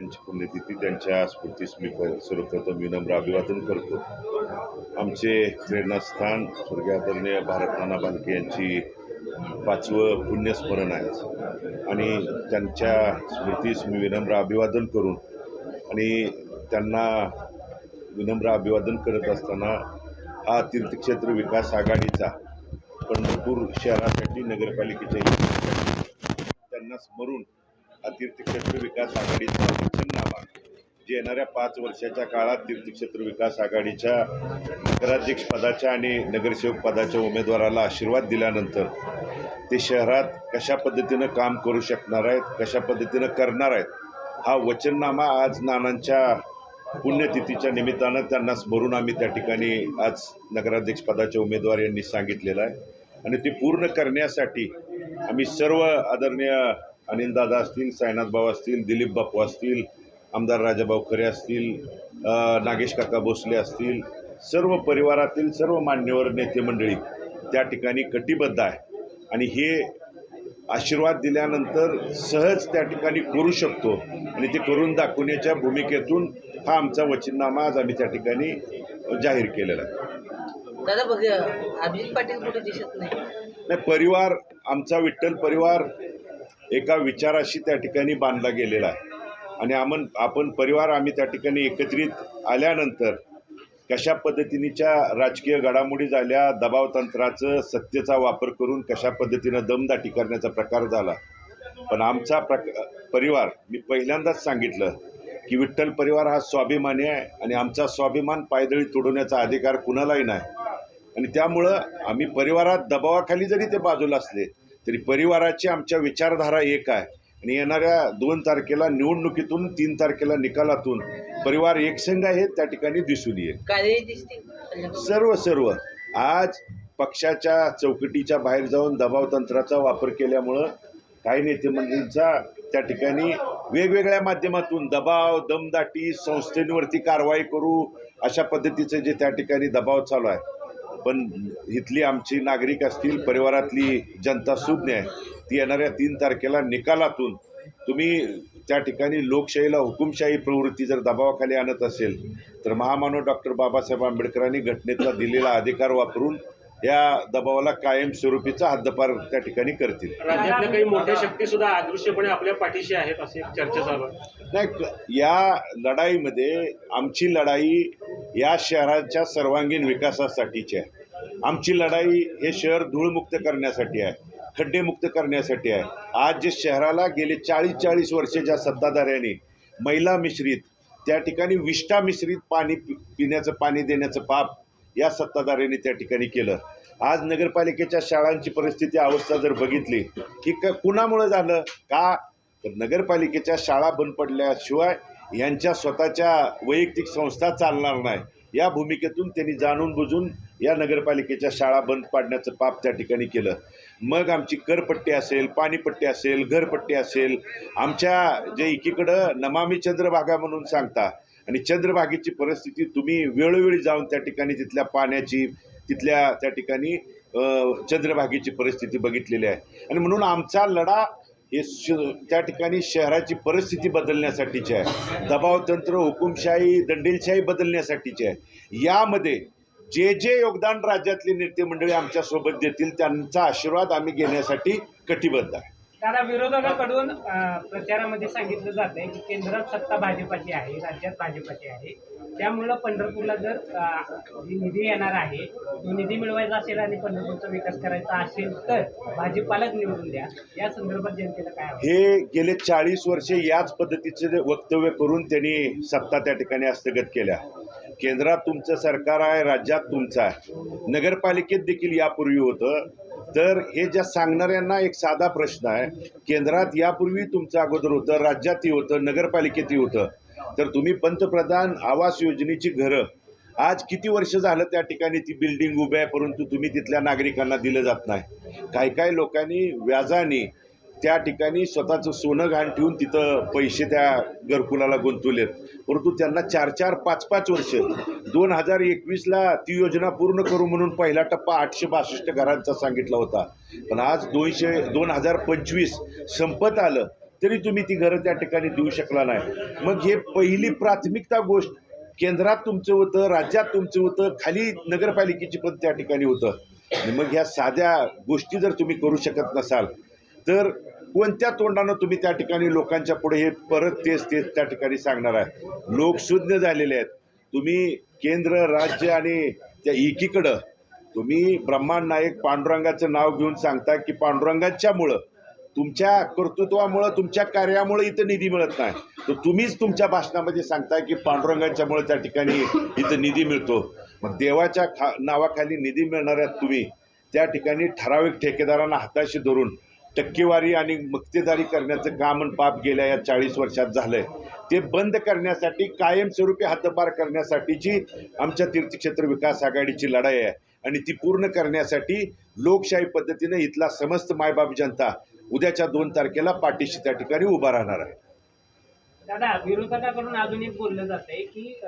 त्यांची पुण्यतिथी त्यांच्या स्फूर्तीस मी सर्वप्रथम विनम्र अभिवादन करतो. आमचे प्रेरणास्थान स्वर्गीय आदरणीय भारतनाना बालके यांची पाचवं पुण्यस्मरण आहे. आणि त्यांच्या स्मृतीस मी विनम्र अभिवादन करून आणि त्यांना विनम्र अभिवादन करत असताना हा तीर्थक्षेत्र विकास आघाडीचा पंढरपूर शहरासाठी नगरपालिकेच्या त्यांना स्मरून तीर्थक्षेत्र विकास आघाडीचा वचननामा जे येणाऱ्या पाच वर्षाच्या काळात तीर्थक्षेत्र विकास आघाडीच्या नगराध्यक्ष पदाच्या आणि नगरसेवक पदाच्या उमेदवाराला आशीर्वाद दिल्यानंतर ते शहरात कशा पद्धतीनं काम करू शकणार आहेत कशा पद्धतीनं करणार आहेत हा वचननामा आज नानांच्या पुण्यतिथीच्या निमित्तानं त्यांना स्मरून आम्ही त्या ठिकाणी आज नगराध्यक्ष पदाच्या उमेदवार यांनी सांगितलेलं आहे. आणि ते पूर्ण करण्यासाठी आम्ही सर्व आदरणीय अनिलदादा असतील साईनाथ भाऊ असतील दिलीप बापू असतील आमदार राजाभाऊ खरे असतील नागेश काका भोसले असतील सर्व परिवारातील सर्व मान्यवर नेते मंडळी त्या ठिकाणी कटिबद्ध आहे. आणि हे आशीर्वाद दिल्यानंतर सहज त्या ठिकाणी करू शकतो. आणि ते करून दाखवण्याच्या भूमिकेतून हा आमचा वचननामा आज आम्ही त्या ठिकाणी जाहीर केलेला आहे. दादा बघ अभिजित पाटील कुठे दिसत नाही परिवार आमचा विठ्ठल परिवार एका विचाराशी त्या ठिकाणी बांधला गेलेला आहे. आणि आमन आपण परिवार आम्ही त्या ठिकाणी एकत्रित आल्यानंतर कशा पद्धतीनेच्या राजकीय घडामोडी झाल्या दबाव तंत्राचं सत्तेचा वापर करून कशा पद्धतीनं दमदाटी करण्याचा प्रकार झाला. पण आमचा प्रक परिवार मी पहिल्यांदाच सांगितलं की विठ्ठल परिवार हा स्वाभिमानी आहे आणि आमचा स्वाभिमान पायदळी तोडवण्याचा अधिकार कुणालाही नाही. आणि त्यामुळं आम्ही परिवारात दबावाखाली जरी ते बाजूला असले तरी परिवाराची आमच्या विचारधारा एक आहे. आणि येणाऱ्या दोन तारखेला निवडणुकीतून तीन तारखेला निकालातून परिवार एकसंघ आहे त्या ठिकाणी दिसून येईल. सर्व सर्व. आज पक्षाच्या चौकटीच्या बाहेर जाऊन दबाव तंत्राचा वापर केल्यामुळं काही नेते मंडळींचा त्या ठिकाणी वेगवेगळ्या माध्यमातून दबाव दमदाटी संस्थेवरती कारवाई करू अशा पद्धतीचे जे त्या ठिकाणी दबाव चालू आहे. पण इथली आमची नागरिक असतील परिवारातली जनता सुज्ञ आहे ती येणाऱ्या तीन तारखेला निकालातून तुम्ही त्या ठिकाणी लोकशाहीला हुकुमशाही प्रवृत्ती जर दबावाखाली आणत असेल तर महामानव डॉक्टर बाबासाहेब आंबेडकरांनी घटनेतला दिलेला अधिकार वापरून या दबावाला कायमस्वरूपीचा हद्दपार त्या ठिकाणी करतील. राज्यातल्या काही मोठ्या शक्ती सुद्धा अदृश्यपणे आपल्या पाठीशी आहेत अशी एक चर्चा चालू नाही या लढाईमध्ये आमची लढाई या शहराच्या सर्वांगीण विकासासाठीची आहे. आमची लढाई हे शहर धूळमुक्त करण्यासाठी आहे खड्डेमुक्त करण्यासाठी आहे. आज जे शहराला गेले चाळीस चाळीस वर्ष ज्या सत्ताधाऱ्यांनी महिला मिश्रित त्या ठिकाणी विष्ठा मिश्रित पाणी पिण्याचं पाणी देण्याचं पाप या सत्ताधाऱ्यांनी त्या ठिकाणी केलं. आज नगरपालिकेच्या शाळांची परिस्थिती अवस्था जर बघितली की क कुणामुळं झालं? का? तर नगरपालिकेच्या शाळा बंद पडल्याशिवाय यांच्या स्वतःच्या वैयक्तिक संस्था चालणार नाही. या भूमिकेतून त्यांनी जाणून बुजून या नगरपालिकेच्या शाळा बंद पाडण्याचं पाप त्या ठिकाणी केलं. मग आमची करपट्टी असेल पाणीपट्टी असेल घरपट्टी असेल आमच्या जे एकीकडं नमामी चंद्रभागा म्हणून सांगता आणि चंद्रभागेची परिस्थिती तुम्ही वेळोवेळी जाऊन त्या ठिकाणी तिथल्या पाण्याची तिथल्या त्या ठिकाणी चंद्रभागेची परिस्थिती बघितलेली आहे. आणि म्हणून आमचा लढा हे श त्या ठिकाणी शहराची परिस्थिती बदलण्यासाठीची आहे. दबावतंत्र हुकुमशाही दंडेलशाही बदलण्यासाठीची आहे. यामध्ये जे जे योगदान राज्यातले नेते मंडळी आमच्यासोबत देतील त्यांचा आशीर्वाद आम्ही घेण्यासाठी कटिबद्ध आहे. दादा विरोधकाकडून प्रचारामध्ये सांगितलं जात आहे की केंद्रात सत्ता भाजपाची आहे राज्यात भाजपाची आहे. त्यामुळं पंढरपूरला जर निधी येणार आहे तो निधी मिळवायचा असेल आणि पंढरपूरचा विकास करायचा असेल तर भाजपालाच निवडून द्या. या संदर्भात जनतेला काय हे गेले चाळीस वर्षे याच पद्धतीचे वक्तव्य करून त्यांनी सत्ता त्या ठिकाणी हस्तगत केल्या. केंद्रात तुमचं सरकार आहे राज्यात तुमचं आहे. नगरपालिकेत देखील यापूर्वी होतं. तर हे ज्या सांगणाऱ्यांना एक साधा प्रश्न आहे केंद्रात यापूर्वी तुमचं अगोदर होतं राज्यातही होतं नगरपालिकेतही होतं. तर तुम्ही पंतप्रधान आवास योजनेची घरं आज किती वर्ष झालं त्या ठिकाणी ती बिल्डिंग उभी आहे परंतु तुम्ही तिथल्या नागरिकांना दिलं जात नाही. काही काही लोकांनी व्याजाने त्या ठिकाणी स्वतःचं सोनं घाण ठेवून तिथं पैसे त्या घरकुलाला गुंतवलेत. परंतु त्यांना चार चार पाच पाच वर्ष दोन हजार एकवीसला ती योजना पूर्ण करू म्हणून पहिला टप्पा आठशे बासष्ट घरांचा सांगितला होता. पण आज दोनशे दोन हजार पंचवीस संपत आलं तरी तुम्ही ती घरं त्या ठिकाणी देऊ शकला नाही. मग हे पहिली प्राथमिकता गोष्ट केंद्रात तुमचं होतं राज्यात तुमचं होतं खाली नगरपालिकेची पण त्या ठिकाणी होतं. आणि मग ह्या साध्या गोष्टी जर तुम्ही करू शकत नसाल तर कोणत्या तोंडानं तुम्ही त्या ठिकाणी लोकांच्या पुढे हे परत तेच तेच त्या ठिकाणी सांगणार आहे? लोक शून्य झालेले आहेत. तुम्ही केंद्र राज्य आणि त्या एकीकडं तुम्ही ब्रह्मांड नायक पांडुरंगाचं नाव घेऊन सांगता की पांडुरंगाच्यामुळं तुमच्या कर्तृत्वामुळं तुमच्या कार्यामुळे इथं निधी मिळत नाही. तर तुम्हीच तुमच्या भाषणामध्ये सांगता की पांडुरंगाच्यामुळे त्या ठिकाणी इथं निधी मिळतो. मग देवाच्या खा नावाखाली निधी मिळणाऱ्या तुम्ही. त्या ठिकाणी ठराविक ठेकेदारांना हाताशी धरून टक्केवारी आणि मक्तेदारी करण्याचं काम आणि पाप गेल्या या चाळीस वर्षात झालंय. ते बंद करण्यासाठी कायमस्वरूपी हद्दपार करण्यासाठीची आमच्या तीर्थक्षेत्र विकास आघाडीची लढाई आहे. आणि ती पूर्ण करण्यासाठी लोकशाही पद्धतीने इथला समस्त मायबाप जनता उद्याच्या दोन तारखेला पाठीशी त्या ठिकाणी उभा राहणार आहे. दादा विरोधकाकडून अजून एक बोललं जातंय की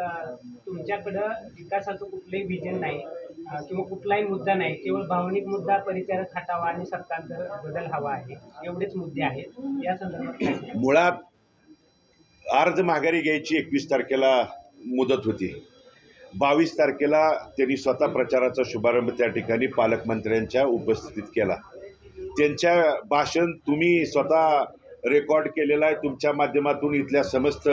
तुमच्याकडं विकासाचं कुठलंही विजन नाही. किंवा कुठलाही मुद्दा नाही केवळ भावनिक मुद्दा परिचारक हटावा आणि सत्तांतर बदल हवा आहे एवढेच मुद्दे आहेत. या संदर्भात मुळात अर्ज माघारी घ्यायची एकवीस तारखेला मुदत होती. बावीस तारखेला त्यांनी स्वतः प्रचाराचा शुभारंभ त्या ठिकाणी पालकमंत्र्यांच्या उपस्थितीत केला. त्यांच्या भाषण तुम्ही स्वतः रेकॉर्ड केलेला आहे तुमच्या माध्यमातून इथल्या समस्त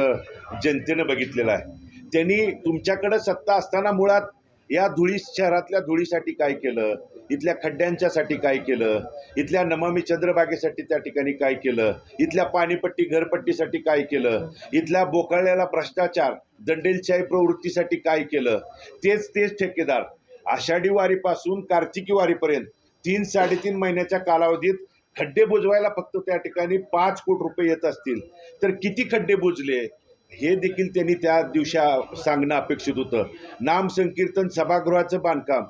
जनतेनं बघितलेलं आहे. त्यांनी तुमच्याकडं सत्ता असताना मुळात या धुळी शहरातल्या धुळीसाठी काय केलं? इथल्या खड्ड्यांच्यासाठी काय केलं? इथल्या नमामी चंद्रबागेसाठी त्या ठिकाणी काय केलं? इथल्या पाणीपट्टी घरपट्टीसाठी काय केलं? इथल्या बोकाळ्याला भ्रष्टाचार दंडेलशाही प्रवृत्तीसाठी काय केलं? तेच तेच ठेकेदार. आषाढी वारीपासून कार्तिकी वारीपर्यंत तीन साडेतीन महिन्याच्या कालावधीत खड्डे बुजवायला फक्त त्या ठिकाणी पाच कोटी रुपये येत असतील. तर किती खड्डे बुजले? हे देखील त्यांनी त्या दिवशी सांगणं अपेक्षित होतं. नाम संकीर्तन सभागृहाचं बांधकाम.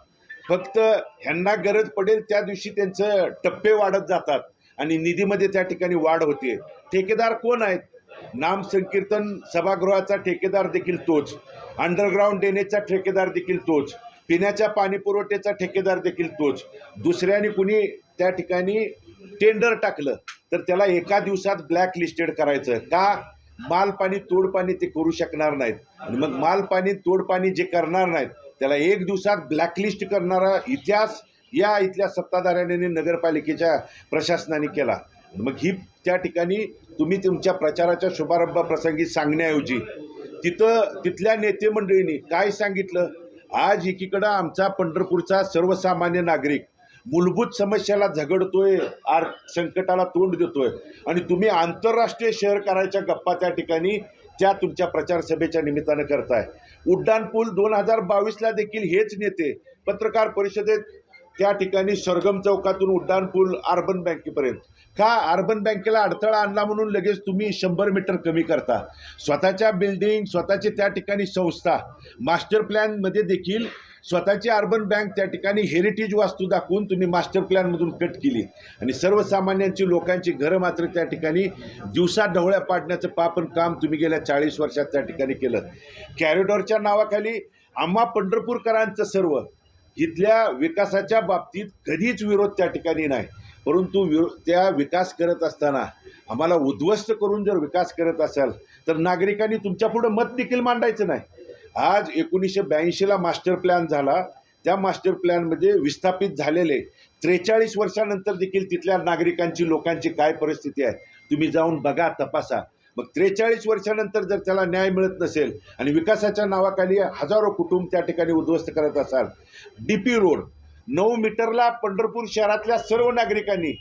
फक्त ह्यांना गरज पडेल त्या दिवशी त्यांचं टप्पे वाढत जातात आणि निधीमध्ये त्या ठिकाणी वाढ होते. ठेकेदार कोण आहेत? नाम संकीर्तन सभागृहाचा ठेकेदार देखील तोच. अंडरग्राऊंड डेनेचा ठेकेदार देखील तोच. पिण्याच्या पाणी पुरवठ्याचा ठेकेदार देखील तोच. दुसऱ्याने कुणी त्या ठिकाणी टेंडर टाकलं तर त्याला एका दिवसात ब्लॅक लिस्टेड करायचं का? मालपाणी तोडपाणी ते करू शकणार नाहीत. आणि मग मालपाणी तोडपाणी जे करणार नाहीत त्याला एक दिवसात ब्लॅकलिस्ट करणारा इतिहास या इथल्या सत्ताधाऱ्याने नगरपालिकेच्या प्रशासनाने केला. मग ही त्या ठिकाणी तुम्ही तुमच्या प्रचाराच्या शुभारंभाप्रसंगी सांगण्याऐवजी तिथं तिथल्या नेते मंडळींनी काय सांगितलं? आज एकीकडं आमचा पंढरपूरचा सर्वसामान्य नागरिक मूलभूत समस्याला झगडतोय आर संकटाला तोंड देतोय. आणि तुम्ही आंतरराष्ट्रीय शहर करायच्या गप्पा त्या ठिकाणी त्या तुमच्या प्रचार सभेच्या निमित्तानं करताय. उड्डाणपूल दोन हजार बावीसला देखील हेच नेते पत्रकार परिषदेत त्या ठिकाणी सरगम चौकातून उड्डाण पूल अर्बन बँकेपर्यंत. का अर्बन बँकेला अडथळा आणला म्हणून लगेच तुम्ही शंभर मीटर कमी करता? स्वतःच्या बिल्डिंग स्वतःची त्या ठिकाणी संस्था मास्टर प्लॅनमध्ये देखील स्वतःची अर्बन बँक त्या ठिकाणी हेरिटेज वास्तू दाखवून तुम्ही मास्टर प्लॅनमधून कट केली. आणि सर्वसामान्यांची लोकांची घरं मात्र त्या ठिकाणी दिवसा ढवळ्या पाडण्याचं पापन काम तुम्ही गेल्या चाळीस वर्षात त्या ठिकाणी केलं. कॅरिडॉरच्या नावाखाली आम्हा पंढरपूरकरांचं सर्व इथल्या विकासाच्या बाबतीत कधीच विरोध त्या ठिकाणी नाही. परंतु विरो त्या विकास करत असताना आम्हाला उद्ध्वस्त करून जर विकास करत असाल तर नागरिकांनी तुमच्यापुढं मत देखील मांडायचं नाही. आज एकोणीसशे ब्याऐंशीला मास्टर प्लॅन झाला. त्या मास्टर प्लॅनमध्ये विस्थापित झालेले त्रेचाळीस वर्षानंतर देखील तिथल्या नागरिकांची लोकांची काय परिस्थिती आहे तुम्ही जाऊन बघा तपासा. मग त्रेचाळीस वर्षानंतर जर त्याला न्याय मिळत नसेल आणि विकासाच्या नावाखाली हजारो कुटुंब त्या ठिकाणी उद्ध्वस्त करत असाल डी पी रोड नऊ मीटरला पंढरपूर शहरातल्या सर्व नागरिकांनी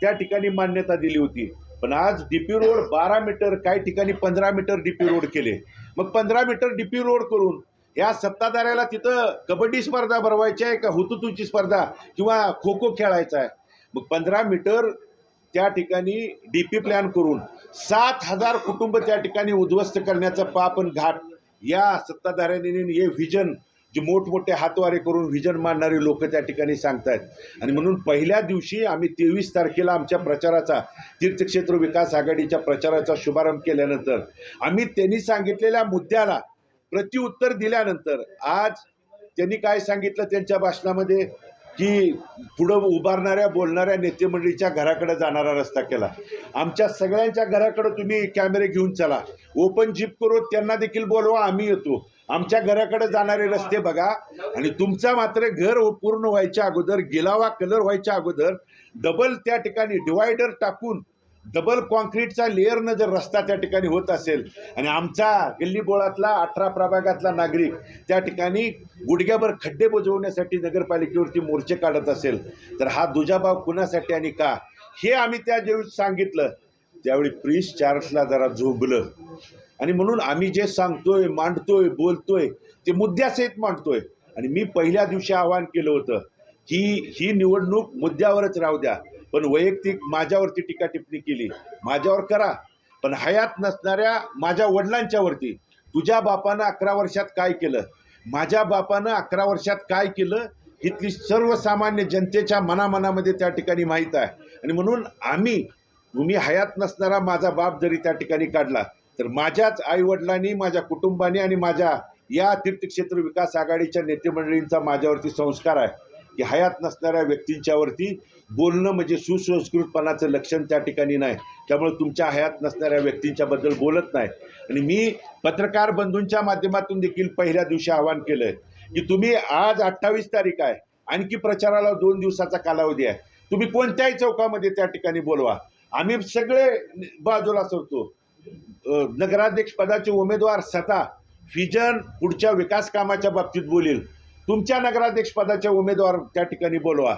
त्या ठिकाणी मान्यता दिली होती. पण आज डी पी रोड बारा मीटर काही ठिकाणी पंधरा मीटर डी पी रोड केले. मग पंधरा मीटर डी पी रोड करून या सत्ताधाऱ्याला तिथं कबड्डी स्पर्धा भरवायची आहे का हुतुतूची स्पर्धा किंवा खो खो खेळायचा आहे? मग पंधरा मीटर त्या ठिकाणी डी पी प्लॅन करून सात हजार कुटुंब त्या ठिकाणी उद्ध्वस्त करण्याचा पाप आणि घाट या सत्ताधाऱ्यांनी हे व्हिजन जे मोठमोठे हातवारे करून व्हिजन मांडणारे लोक त्या ठिकाणी सांगतायत. आणि म्हणून पहिल्या दिवशी आम्ही तेवीस तारखेला आमच्या प्रचाराचा तीर्थक्षेत्र विकास आघाडीच्या प्रचाराचा शुभारंभ केल्यानंतर आम्ही त्यांनी सांगितलेल्या मुद्द्याला प्रत्युत्तर दिल्यानंतर आज त्यांनी काय सांगितलं त्यांच्या भाषणामध्ये? की पुढं उभारणाऱ्या बोलणाऱ्या नेतेमंडळीच्या घराकडे जाणारा रस्ता केला. आमच्या सगळ्यांच्या घराकडे तुम्ही कॅमेरे घेऊन चला. ओपन जीप करू त्यांना देखील बोलवा आम्ही येतो. आमच्या घराकडे जाणारे रस्ते बघा. आणि तुमचा मात्र घर पूर्ण व्हायच्या अगोदर गिलावा कलर व्हायच्या अगोदर डबल त्या ठिकाणी डिवायडर टाकून डबल कॉन्क्रीटचा लेअरनं जर रस्ता त्या ठिकाणी होत असेल आणि आमचा गल्ली बोळातला अठरा प्रभागातला नागरिक त्या ठिकाणी गुडघ्याभर खड्डे बुजवण्यासाठी नगरपालिकेवरती मोर्चे काढत असेल तर हा दुजाभाव कुणासाठी आणि का? हे आम्ही त्या ज्यावेळी सांगितलं त्यावेळी प्रिन्स चार्ल्सला जरा झोबलं. आणि म्हणून आम्ही जे सांगतोय मांडतोय बोलतोय ते मुद्द्यासहित मांडतोय. आणि मी पहिल्या दिवशी आवाहन केलं होतं की ही निवडणूक मुद्द्यावरच राहू द्या. पण वैयक्तिक माझ्यावरती टीका टिप्पणी केली. माझ्यावर करा. पण हयात नसणाऱ्या माझ्या वडिलांच्यावरती तुझ्या बापानं अकरा वर्षात काय केलं? माझ्या बापानं अकरा वर्षात काय केलं? इथली सर्वसामान्य जनतेच्या मनामनामध्ये त्या ठिकाणी माहीत आहे. आणि म्हणून आम्ही तुम्ही हयात नसणारा माझा बाप जरी त्या ठिकाणी काढला तर माझ्याच आईवडिलांनी माझ्या कुटुंबाने आणि माझ्या या तीर्थक्षेत्र विकास आघाडीच्या नेतेमंडळींचा माझ्यावरती संस्कार आहे की हयात नसणाऱ्या व्यक्तींच्यावरती बोलणं म्हणजे सुसंस्कृतपणाचं लक्षण त्या ठिकाणी नाही. त्यामुळे तुमच्या हयात नसणाऱ्या व्यक्तींच्याबद्दल बोलत नाही. आणि मी पत्रकार बंधूंच्या माध्यमातून देखील पहिल्या दिवशी आवाहन केलं आहे की तुम्ही आज अठ्ठावीस तारीख आहे. आणखी प्रचाराला दोन दिवसाचा कालावधी आहे. तुम्ही कोणत्याही चौकामध्ये त्या ठिकाणी बोलवा. आम्ही सगळे बाजूला सरतो नगराध्यक्ष पदाचे उमेदवार स्वतः फिजन पुढच्या विकास कामाच्या बाबतीत बोलील. तुमच्या नगराध्यक्ष पदाच्या उमेदवार त्या ठिकाणी बोलवा.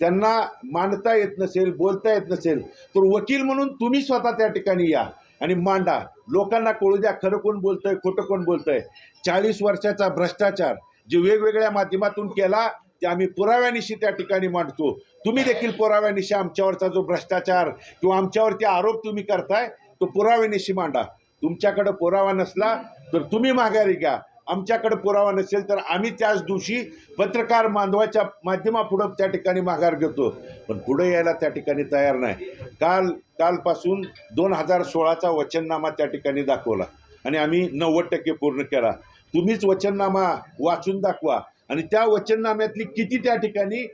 त्यांना मांडता येत नसेल बोलता येत नसेल तर वकील म्हणून तुम्ही स्वतः त्या ठिकाणी या आणि मांडा. लोकांना कळू द्या खरं कोण बोलतंय खोटं कोण बोलतंय. चाळीस वर्षाचा भ्रष्टाचार जे वेगवेगळ्या माध्यमातून केला ते आम्ही पुराव्यानिशी त्या ठिकाणी मांडतो. तुम्ही देखील पुराव्यानिशी आमच्यावरचा जो भ्रष्टाचार किंवा आमच्यावरती आरोप तुम्ही करताय तो पुराव्यानिशी मांडा. तुमच्याकडं पुरावा नसला तर तुम्ही माघारी घ्या. आमच्याकडे पुरावा नसेल तर आम्ही त्याच दिवशी पत्रकार बांधवाच्या माध्यमापुढं त्या ठिकाणी माघार घेतो. पण पुढे यायला त्या ठिकाणी तयार नाही. काल कालपासून दोन हजार सोळाचा वचननामा त्या ठिकाणी दाखवला आणि आम्ही नव्वद टक्के पूर्ण केला. तुम्हीच वचननामा वाचून दाखवा आणि त्या वचननाम्यातली किती त्या ठिकाणी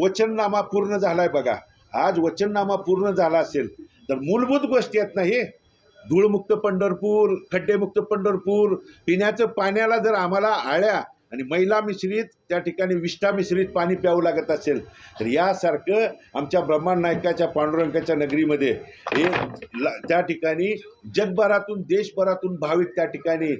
वचननामा पूर्ण झाला आहे बघा. आज वचननामा पूर्ण झाला असेल तर मूलभूत गोष्टी आहेत ना हे. धूळमुक्त पंढरपूर खड्डेमुक्त पंढरपूर पिण्याचं पाण्याला जर आम्हाला आळ्या आणि मैला मिश्रित त्या ठिकाणी विष्ठा मिश्रित पाणी प्यावं लागत असेल तर यासारखं आमच्या ब्रह्मांड नायकाच्या पांडुरंगाच्या नगरीमध्ये हे त्या ठिकाणी जगभरातून देशभरातून भाविक त्या ठिकाणी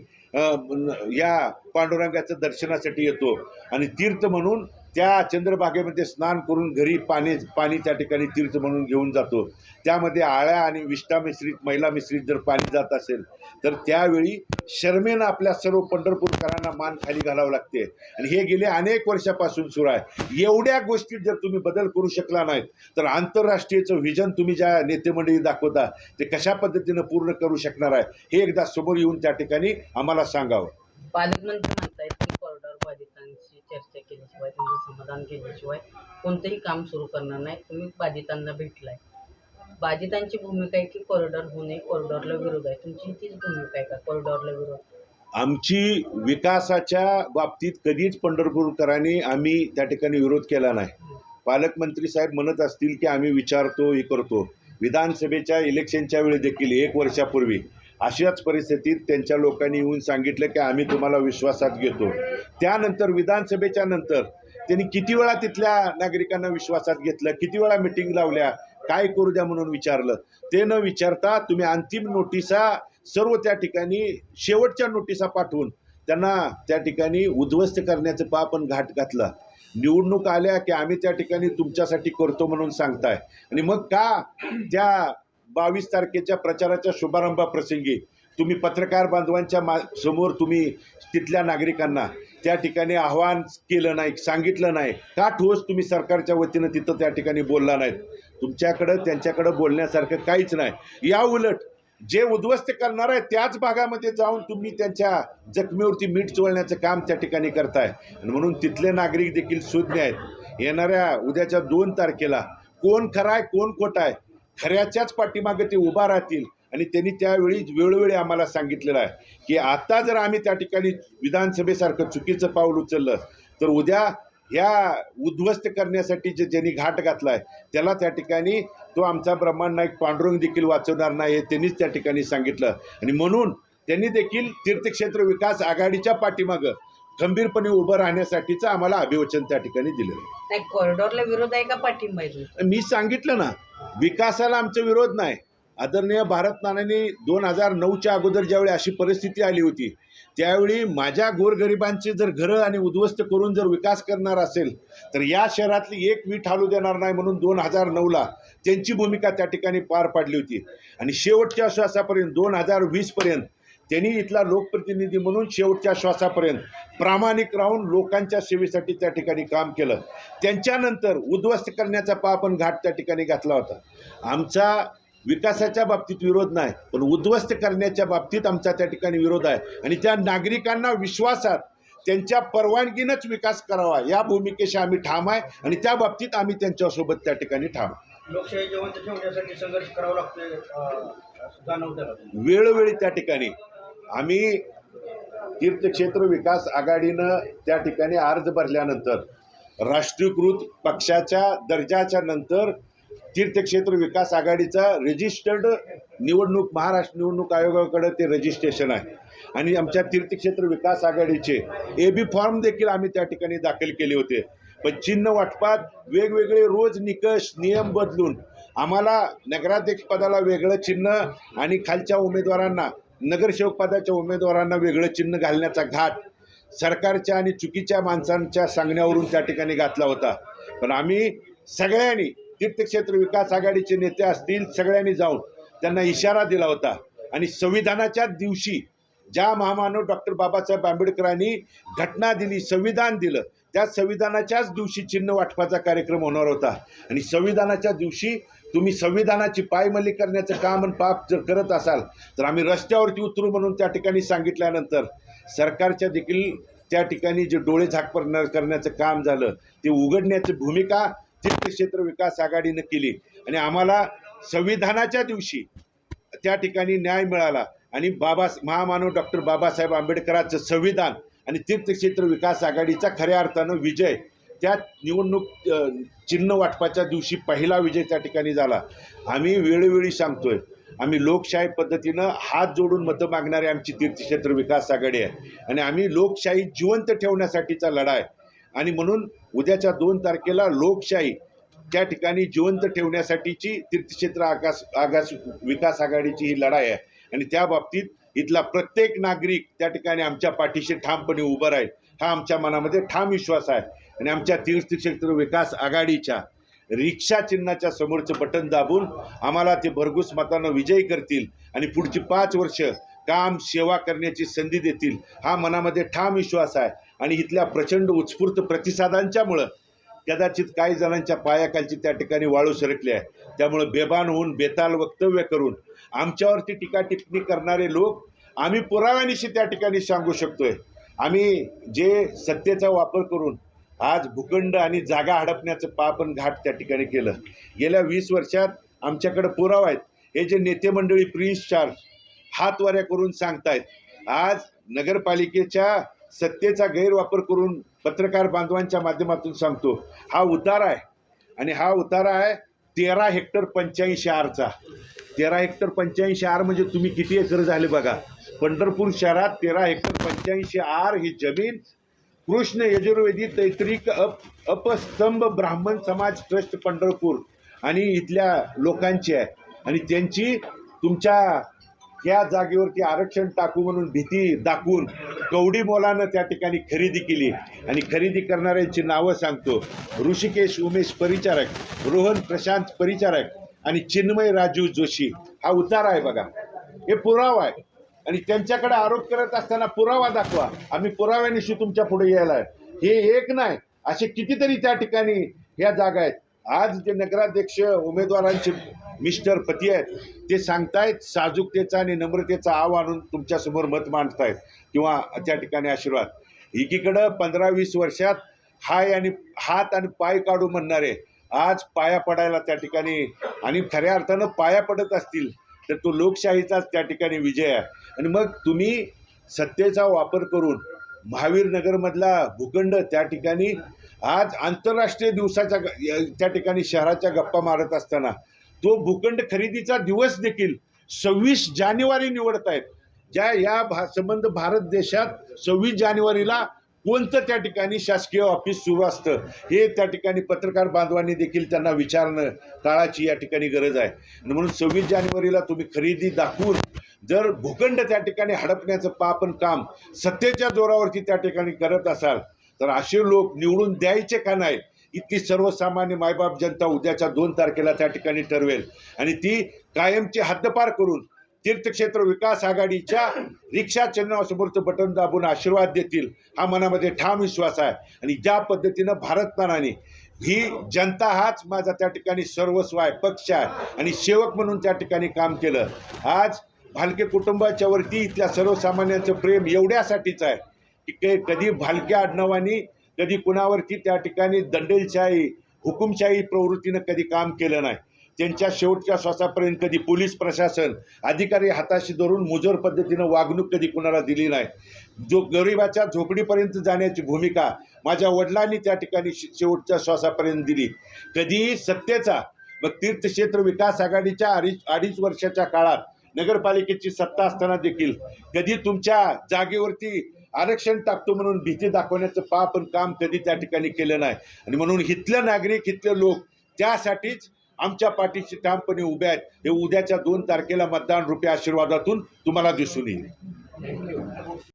या पांडुरंगाच्या दर्शनासाठी येतो. आणि तीर्थ म्हणून त्या चंद्रभागेमध्ये स्नान करून घरी पाणी पाणी त्या ठिकाणी तीर्थ म्हणून घेऊन जातो त्यामध्ये आळ्या आणि विष्ठा मिश्रित महिला मिश्रित जर पाणी जात असेल तर त्यावेळी शर्मेनं आपल्या सर्व पंढरपूरकरांना मान खाली घालावं लागते. आणि हे गेले अनेक वर्षापासून सुरू आहे. एवढ्या गोष्टीत जर तुम्ही बदल करू शकला नाहीत तर आंतरराष्ट्रीयचं व्हिजन तुम्ही ज्या नेतेमंडळी दाखवता ते कशा पद्धतीनं पूर्ण करू शकणार आहे हे एकदा समोर येऊन त्या ठिकाणी आम्हाला सांगावं. पालकमंत्री म्हणतायत की कॉरिडॉर बाधितांची चर्चा केल्याशिवाय त्यांचं समाधान केल्याशिवाय कोणतंही काम सुरू करणार नाही. तुम्ही बाधितांना भेटलाय. बाधितांची भूमिका आहे की कॉरिडॉर होणे कॉरिडॉरला विरोध आहे. तुमची तीच भूमिका आहे का कॉरिडॉरला विरोध? आमची विकासाच्या बाबतीत कधीच पंढरपूरकरांनी आम्ही त्या ठिकाणी विरोध केला नाही. पालकमंत्री साहेब म्हणत असतील की आम्ही विचारतो हे करतो. विधानसभेच्या इलेक्शनच्या वेळी देखील एक वर्षापूर्वी अशाच परिस्थितीत त्यांच्या लोकांनी येऊन सांगितलं की आम्ही तुम्हाला विश्वासात घेतो. त्यानंतर विधानसभेच्या नंतर त्यांनी किती वेळा तिथल्या नागरिकांना विश्वासात घेतलं किती वेळा मिटिंग लावल्या काय करू द्या म्हणून विचारलं. ते न विचारता तुम्ही अंतिम नोटिसा सर्व त्या ठिकाणी शेवटच्या नोटिसा पाठवून त्यांना त्या ठिकाणी उद्ध्वस्त करण्याचं पापण घाट घातला. निवडणूक आल्या की आम्ही त्या ठिकाणी तुमच्यासाठी करतो म्हणून सांगताय. आणि मग का त्या बावीस तारखेच्या प्रचाराच्या शुभारंभाप्रसंगी तुम्ही पत्रकार बांधवांच्या मा समोर तुम्ही तिथल्या नागरिकांना त्या ठिकाणी आव्हान केलं नाही सांगितलं नाही. का ठोस तुम्ही सरकारच्या वतीनं तिथं त्या ठिकाणी बोलला नाहीत? तुमच्याकडं त्यांच्याकडं बोलण्यासारखं काहीच नाही. या उलट जे उद्ध्वस्त करणार आहे त्याच भागामध्ये जाऊन तुम्ही त्यांच्या जखमीवरती मीठ चोळण्याचं काम त्या ठिकाणी करताय. आणि म्हणून तिथले नागरिक देखील सुज्ञ आहेत. येणाऱ्या उद्याच्या दोन तारखेला कोण खरा आहे कोण खोटा आहे खऱ्याच्याच पाठीमागे ते उभा राहतील. आणि त्यांनी त्यावेळी वेळोवेळी आम्हाला सांगितलेलं आहे की आता जर आम्ही त्या ठिकाणी विधानसभेसारखं चुकीचं पाऊल उचललं तर उद्या ह्या उद्ध्वस्त करण्यासाठी जे ज्यांनी घाट घातला आहे त्याला त्या ठिकाणी तो आमचा ब्रह्मांड नाईक पांडुरंग देखील वाचवणार नाही हे त्यांनीच त्या ठिकाणी सांगितलं. आणि म्हणून त्यांनी देखील तीर्थक्षेत्र विकास आघाडीच्या पाठीमागं खंबीरपणे उभं राहण्यासाठीचं आम्हाला अभिवचन त्या ठिकाणी दिलेलं आहे. कॉरिडॉरला विरोध आहे का पाठिंबा मी सांगितलं ना विकासाला आमचा विरोध नाही. आदरणीय भारत नानांनी दोन हजार नऊच्या अगोदर ज्यावेळी अशी परिस्थिती आली होती त्यावेळी माझ्या गोरगरिबांची जर घरं आणि उद्ध्वस्त करून जर विकास करणार असेल तर या शहरातली एक वीट हालू देणार नाही म्हणून दोन हजार नऊला त्यांची भूमिका त्या ठिकाणी पार पाडली होती. आणि शेवटच्या श्वासापर्यंत दोन हजार वीसपर्यंत त्यांनी इथला लोकप्रतिनिधी म्हणून शेवटच्या श्वासापर्यंत प्रामाणिक राहून लोकांच्या सेवेसाठी त्या ठिकाणी काम केलं. त्यांच्यानंतर उद्ध्वस्त करण्याचा पापण घाट त्या ठिकाणी घातला होता. आमचा विकासाच्या बाबतीत विरोध नाही पण उद्ध्वस्त करण्याच्या बाबतीत आमचा त्या ठिकाणी विरोध आहे. आणि त्या नागरिकांना विश्वासात त्यांच्या परवानगीनंच विकास करावा या भूमिकेशी आम्ही ठाम आहे आणि त्या बाबतीत आम्ही त्यांच्यासोबत त्या ठिकाणी ठाम आहे. लोकशाही जिवंत ठेवण्यासाठी संघर्ष करावा का वेळोवेळी त्या ठिकाणी आम्ही तीर्थक्षेत्र विकास आघाडीनं त्या ठिकाणी अर्ज भरल्यानंतर राष्ट्रीयकृत पक्षाच्या दर्जाच्या नंतर तीर्थक्षेत्र विकास आघाडीचा रजिस्टर्ड निवडणूक महाराष्ट्र निवडणूक आयोगाकडे ते रजिस्ट्रेशन आहे. आणि आमच्या तीर्थक्षेत्र विकास आघाडीचे ए बी फॉर्म देखील आम्ही त्या ठिकाणी दाखल केले होते. पण चिन्ह वाटपात वेगवेगळे रोज निकष नियम बदलून आम्हाला नगराध्यक्षपदाला वेगळं चिन्ह आणि खालच्या उमेदवारांना नगरसेवक पदाच्या उमेदवारांना वेगळं चिन्ह घालण्याचा घाट सरकारच्या आणि चुकीच्या माणसांच्या सांगण्यावरून त्या ठिकाणी घातला होता. पण आम्ही सगळ्यांनी तीर्थक्षेत्र विकास आघाडीचे नेते असतील सगळ्यांनी जाऊन त्यांना इशारा दिला होता. आणि संविधानाच्या दिवशी ज्या महामानव डॉक्टर बाबासाहेब आंबेडकरांनी घटना दिली संविधान दिलं त्या संविधानाच्याच दिवशी चिन्ह वाटपाचा कार्यक्रम होणार होता. आणि संविधानाच्या दिवशी तुम्ही संविधानाची पायमल्ली करण्याचं काम आणि पाप जर करत असाल तर आम्ही रस्त्यावरती उतरू म्हणून त्या ठिकाणी सांगितल्यानंतर सरकारच्या देखील त्या ठिकाणी जे डोळे झाकपर करण्याचं काम झालं ते उघडण्याची भूमिका तीर्थक्षेत्र विकास आघाडीनं केली. आणि आम्हाला संविधानाच्या दिवशी त्या ठिकाणी न्याय मिळाला. आणि बाबा महामानव डॉक्टर बाबासाहेब आंबेडकरांचं संविधान आणि तीर्थक्षेत्र विकास आघाडीचा खऱ्या अर्थानं विजय त्या निवडणूक चिन्ह वाटपाच्या दिवशी पहिला विजय त्या ठिकाणी झाला. आम्ही वेळोवेळी सांगतोय आम्ही लोकशाही पद्धतीनं हात जोडून मतं मागणारी आमची तीर्थक्षेत्र विकास आघाडी आहे. आणि आम्ही लोकशाही जिवंत ठेवण्यासाठीचा लढा आहे. आणि म्हणून उद्याच्या दोन तारखेला लोकशाही त्या ठिकाणी जिवंत ठेवण्यासाठीची तीर्थक्षेत्र आकाश आकाश विकास आघाडीची ही लढाई आहे. आणि त्या बाबतीत इथला प्रत्येक नागरिक त्या ठिकाणी आमच्या पाठीशी ठामपणे उभं राहील. हा आमच्या मनामध्ये ठाम विश्वास आहे. आणि आमच्या तीर्थक्षेत्र विकास आघाडीच्या रिक्षा चिन्हाच्या समोरचं बटन दाबून आम्हाला ते भरघूस मतानं विजयी करतील आणि पुढची पाच वर्ष काम सेवा करण्याची संधी देतील हा मनामध्ये ठाम विश्वास आहे. आणि इथल्या प्रचंड उत्स्फूर्त प्रतिसादांच्यामुळं कदाचित काही जणांच्या पायाखालची त्या ठिकाणी वाळू सरकली आहे त्यामुळं बेभान होऊन बेताल वक्तव्य करून आमच्यावरती टीका टिप्पणी करणारे लोक आम्ही पुराव्यानिशी त्या ठिकाणी सांगू शकतोय. आम्ही जे सत्तेचा वापर करून आज भूखंड आणि जागा हडपण्याचं पापन घाट त्या ठिकाणी केलं. गेल्या वीस वर्षात आमच्याकडे पुरावा आहेत. हे जे नेते मंडळी प्रिन्स चार्ज हातवाऱ्या करून सांगतायत. आज नगरपालिकेच्या सत्तेचा गैरवापर करून पत्रकार बांधवांच्या माध्यमातून सांगतो. हा उतारा आहे. आणि हा उतारा आहे तेरा हेक्टर पंच्याऐंशी आरचा. तेरा हेक्टर पंच्याऐंशी आर म्हणजे तुम्ही किती एकर झाले बघा. पंढरपूर शहरात तेरा हेक्टर पंच्याऐंशी आर ही जमीन कृष्ण यजुर्वेदी तैत्रिक अप अपस्तंभ ब्राह्मण समाज ट्रस्ट पंढरपूर आणि इथल्या लोकांची आहे. आणि त्यांची तुमच्या या जागेवरती आरक्षण टाकू म्हणून भीती दाखवून कवडी मोलानं त्या ठिकाणी खरेदी केली. आणि खरेदी करणाऱ्यांची नावं सांगतो. ऋषिकेश उमेश परिचारक रोहन प्रशांत परिचारक आणि चिन्मय राजू जोशी. हा उतारा आहे बघा. हे पुरावा आहे. आणि त्यांच्याकडे आरोप करत असताना पुरावा दाखवा. आम्ही पुराव्यानिशी तुमच्यापुढे यायला आहे हे एक नाही असे कितीतरी त्या ठिकाणी ह्या जागा आहेत. आज जे नगराध्यक्ष उमेदवारांचे मिस्टर पती आहेत ते सांगतायत साजूकतेचा आणि नम्रतेचा आव आणून तुमच्यासमोर मत मांडतायत किंवा त्या ठिकाणी आशीर्वाद. एकीकडं पंधरा वीस वर्षात हाय आणि हात आणि पाय काढू म्हणणारे आज पाया पडायला त्या ठिकाणी आणि खऱ्या अर्थानं पाया पडत असतील. तर तो लोकशाहीचाच त्या ठिकाणी विजय आहे. आणि मग तुम्ही सत्तेचा वापर करून महावीर नगरमधला भूखंड त्या ठिकाणी आज आंतरराष्ट्रीय दिवसाच्या ग- त्या ठिकाणी शहराच्या गप्पा मारत असताना तो भूखंड खरेदीचा दिवस देखील सव्वीस जानेवारी निवडत आहेत. ज्या या भा संबंध भारत देशात सव्वीस जानेवारीला कोणतं त्या ठिकाणी शासकीय ऑफिस सुरू असतं हे त्या ठिकाणी पत्रकार बांधवांनी देखील त्यांना विचारणं काळाची या ठिकाणी गरज आहे. आणि म्हणून सव्वीस जानेवारीला तुम्ही खरेदी दाखवून जर भूखंड त्या ठिकाणी हडपण्याचं पापन काम सत्तेच्या जोरावरती त्या ठिकाणी करत असाल तर असे लोक निवडून द्यायचे का नाही इतकी सर्वसामान्य मायबाप जनता उद्याच्या दोन तारखेला त्या ठिकाणी ठरवेल. आणि ती कायमची हद्दपार करून तीर्थक्षेत्र विकास आघाडीच्या रिक्षा चिन्हासमोरचं बटन दाबून आशीर्वाद देतील हा मनामध्ये ठाम विश्वास आहे. आणि ज्या पद्धतीनं भारतमानाने ही जनता हाच माझा त्या ठिकाणी सर्वस्व आहे पक्ष आहे आणि सेवक म्हणून त्या ठिकाणी काम केलं. आज भालके कुटुंबाच्या वरती इथल्या सर्वसामान्यांचं प्रेम एवढ्यासाठीच आहे की कधी भालक्या आडनावानी कधी कुणावरती त्या ठिकाणी दंडेलशाही हुकुमशाही प्रवृत्तीनं कधी काम केलं नाही. त्यांच्या शेवटच्या श्वासापर्यंत कधी पोलीस प्रशासन अधिकारी हाताशी धरून मुजोर पद्धतीनं वागणूक कधी कुणाला दिली नाही. जो गरिबाच्या झोपडीपर्यंत जाण्याची भूमिका माझ्या वडिलांनी त्या ठिकाणी शेवटच्या श्वासापर्यंत दिली. कधीही सत्तेचा मग तीर्थक्षेत्र विकास आघाडीच्या अडीच अडीच वर्षाच्या काळात नगरपालिकेची सत्ता असताना देखील कधी तुमच्या जागेवरती आरक्षण टाकतो म्हणून भीती दाखवण्याचं पा पण काम कधी त्या ठिकाणी केलं नाही. आणि म्हणून इथले नागरिक इथले लोक त्यासाठीच आमच्या पाठीशी ठामपणे उभे आहेत. हे उद्याच्या दोन तारखेला मतदान रुपये आशीर्वादातून तुम्हाला दिसून येईल.